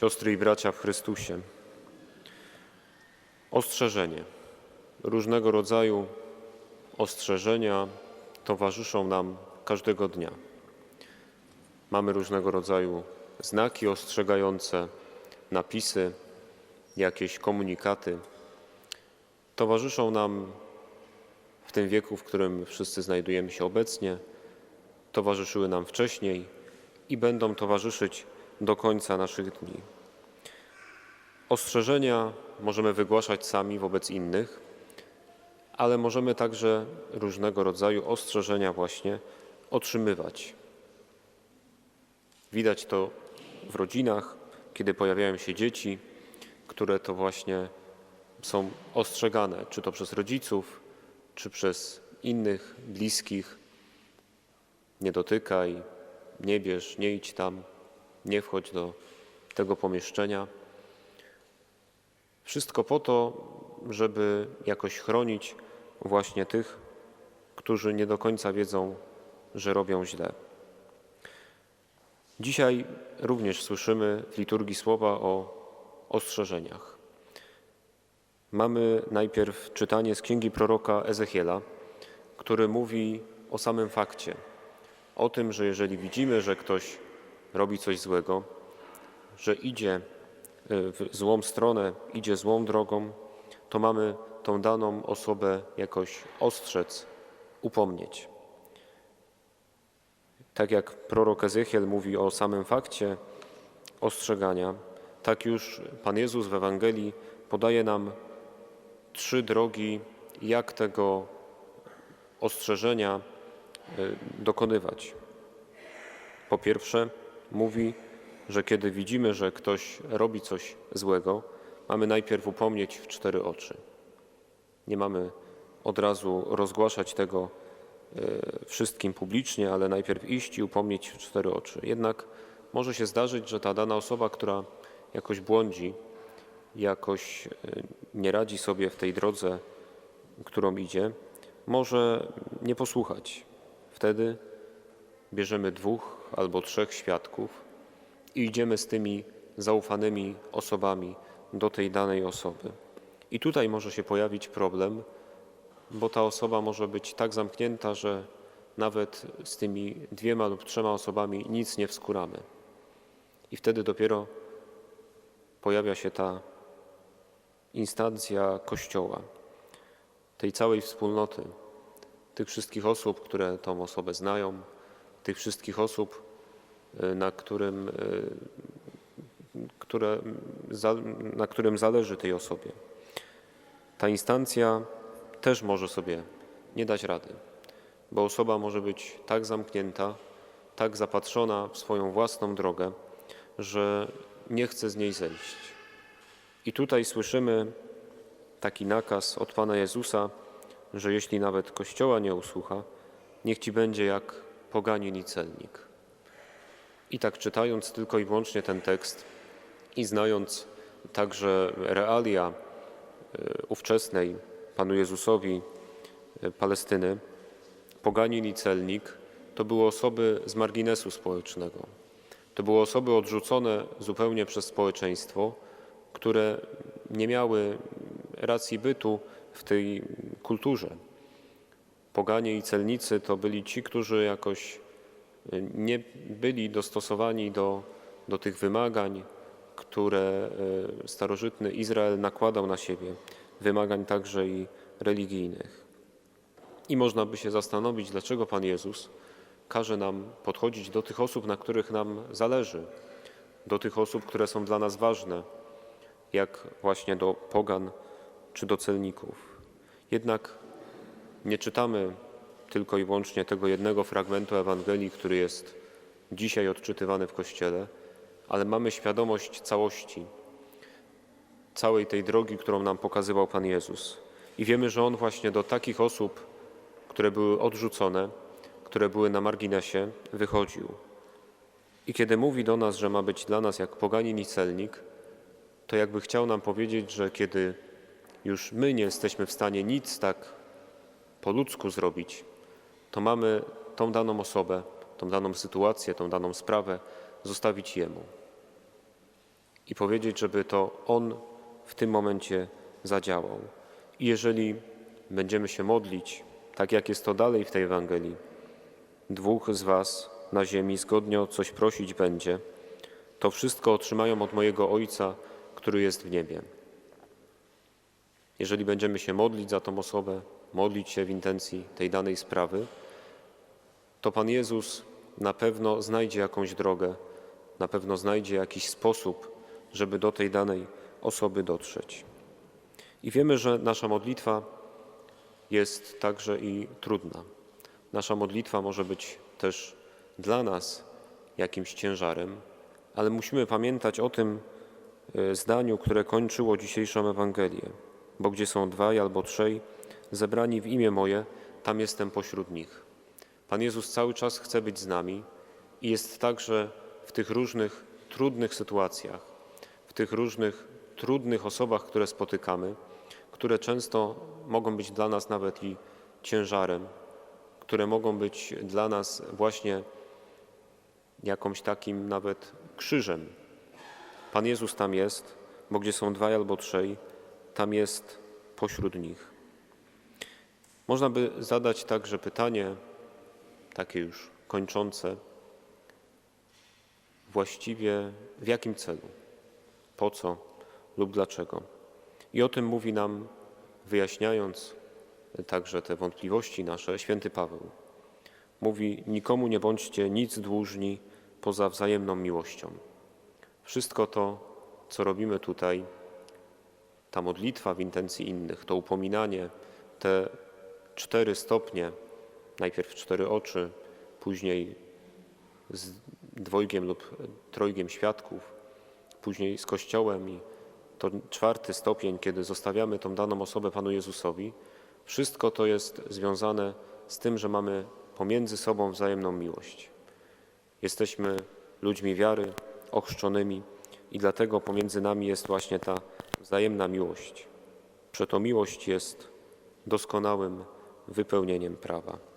Siostry i bracia w Chrystusie. Ostrzeżenie. Różnego rodzaju ostrzeżenia towarzyszą nam każdego dnia. Mamy różnego rodzaju znaki ostrzegające, napisy, jakieś komunikaty. Towarzyszą nam w tym wieku, w którym wszyscy znajdujemy się obecnie, towarzyszyły nam wcześniej i będą towarzyszyć do końca naszych dni. Ostrzeżenia możemy wygłaszać sami wobec innych, ale możemy także różnego rodzaju ostrzeżenia właśnie otrzymywać. Widać to w rodzinach, kiedy pojawiają się dzieci, które to właśnie są ostrzegane, czy to przez rodziców, czy przez innych bliskich. Nie dotykaj, nie bierz, nie idź tam, nie wchodź do tego pomieszczenia. Wszystko po to, żeby jakoś chronić właśnie tych, którzy nie do końca wiedzą, że robią źle. Dzisiaj również słyszymy w liturgii słowa o ostrzeżeniach. Mamy najpierw czytanie z księgi proroka Ezechiela, który mówi o samym fakcie, o tym, że jeżeli widzimy, że ktoś robi coś złego, że idzie y, w złą stronę, idzie złą drogą, to mamy tą daną osobę jakoś ostrzec, upomnieć. Tak jak prorok Ezechiel mówi o samym fakcie ostrzegania, tak już Pan Jezus w Ewangelii podaje nam trzy drogi, jak tego ostrzeżenia y, dokonywać. Po pierwsze, mówi, że kiedy widzimy, że ktoś robi coś złego, mamy najpierw upomnieć w cztery oczy. Nie mamy od razu rozgłaszać tego y, wszystkim publicznie, ale najpierw iść i upomnieć w cztery oczy. Jednak może się zdarzyć, że ta dana osoba, która jakoś błądzi, jakoś y, nie radzi sobie w tej drodze, którą idzie, może nie posłuchać. Wtedy bierzemy dwóch albo trzech świadków i idziemy z tymi zaufanymi osobami do tej danej osoby. I tutaj może się pojawić problem, bo ta osoba może być tak zamknięta, że nawet z tymi dwiema lub trzema osobami nic nie wskuramy. I wtedy dopiero pojawia się ta instancja Kościoła, tej całej wspólnoty, tych wszystkich osób, które tą osobę znają, tych wszystkich osób, y, na którym, y, które, na którym zależy tej osobie. Ta instancja też może sobie nie dać rady, bo osoba może być tak zamknięta, tak zapatrzona w swoją własną drogę, że nie chce z niej zejść. I tutaj słyszymy taki nakaz od Pana Jezusa, że jeśli nawet Kościoła nie usłucha, niech Ci będzie jak poganin i celnik. I tak czytając tylko i wyłącznie ten tekst i znając także realia e, ówczesnej Panu Jezusowi e, Palestyny, poganin i celnik to były osoby z marginesu społecznego. To były osoby odrzucone zupełnie przez społeczeństwo, które nie miały racji bytu w tej kulturze. Poganie i celnicy to byli ci, którzy jakoś y, nie byli dostosowani do, do tych wymagań, które y, starożytny Izrael nakładał na siebie, wymagań także i religijnych. I można by się zastanowić, dlaczego Pan Jezus każe nam podchodzić do tych osób, na których nam zależy, do tych osób, które są dla nas ważne, jak właśnie do pogan czy do celników. Jednak nie czytamy tylko i wyłącznie tego jednego fragmentu Ewangelii, który jest dzisiaj odczytywany w Kościele, ale mamy świadomość całości, całej tej drogi, którą nam pokazywał Pan Jezus. I wiemy, że On właśnie do takich osób, które były odrzucone, które były na marginesie, wychodził. I kiedy mówi do nas, że ma być dla nas jak poganin i celnik, to jakby chciał nam powiedzieć, że kiedy już my nie jesteśmy w stanie nic tak po ludzku zrobić, to mamy tą daną osobę, tą daną sytuację, tą daną sprawę zostawić Jemu. i powiedzieć, żeby to On w tym momencie zadziałał. I jeżeli będziemy się modlić, tak jak jest to dalej w tej Ewangelii, dwóch z Was na ziemi zgodnie o coś prosić będzie, to wszystko otrzymają od mojego Ojca, który jest w niebie. Jeżeli będziemy się modlić za tą osobę, modlić się w intencji tej danej sprawy, to Pan Jezus na pewno znajdzie jakąś drogę, na pewno znajdzie jakiś sposób, żeby do tej danej osoby dotrzeć. I wiemy, że nasza modlitwa jest także i trudna. Nasza modlitwa może być też dla nas jakimś ciężarem, ale musimy pamiętać o tym e, zdaniu, które kończyło dzisiejszą Ewangelię. Bo gdzie są dwaj albo trzej zebrani w imię moje, tam jestem pośród nich. Pan Jezus cały czas chce być z nami i jest także w tych różnych trudnych sytuacjach, w tych różnych trudnych osobach, które spotykamy, które często mogą być dla nas nawet i ciężarem, które mogą być dla nas właśnie jakąś takim nawet krzyżem. Pan Jezus tam jest, bo gdzie są dwaj albo trzej, tam jest pośród nich. Można by zadać także pytanie, takie już kończące, właściwie w jakim celu, po co lub dlaczego. I o tym mówi nam, wyjaśniając także te wątpliwości nasze, święty Paweł. Mówi: Nikomu nie bądźcie nic dłużni poza wzajemną miłością. Wszystko to, co robimy tutaj, ta modlitwa w intencji innych, to upominanie, te cztery stopnie, najpierw cztery oczy, później z dwojgiem lub trojgiem świadków, później z Kościołem i to czwarty stopień, kiedy zostawiamy tą daną osobę Panu Jezusowi, wszystko to jest związane z tym, że mamy pomiędzy sobą wzajemną miłość. Jesteśmy ludźmi wiary, ochrzczonymi i dlatego pomiędzy nami jest właśnie ta wzajemna miłość. Przeto miłość jest doskonałym wypełnieniem prawa.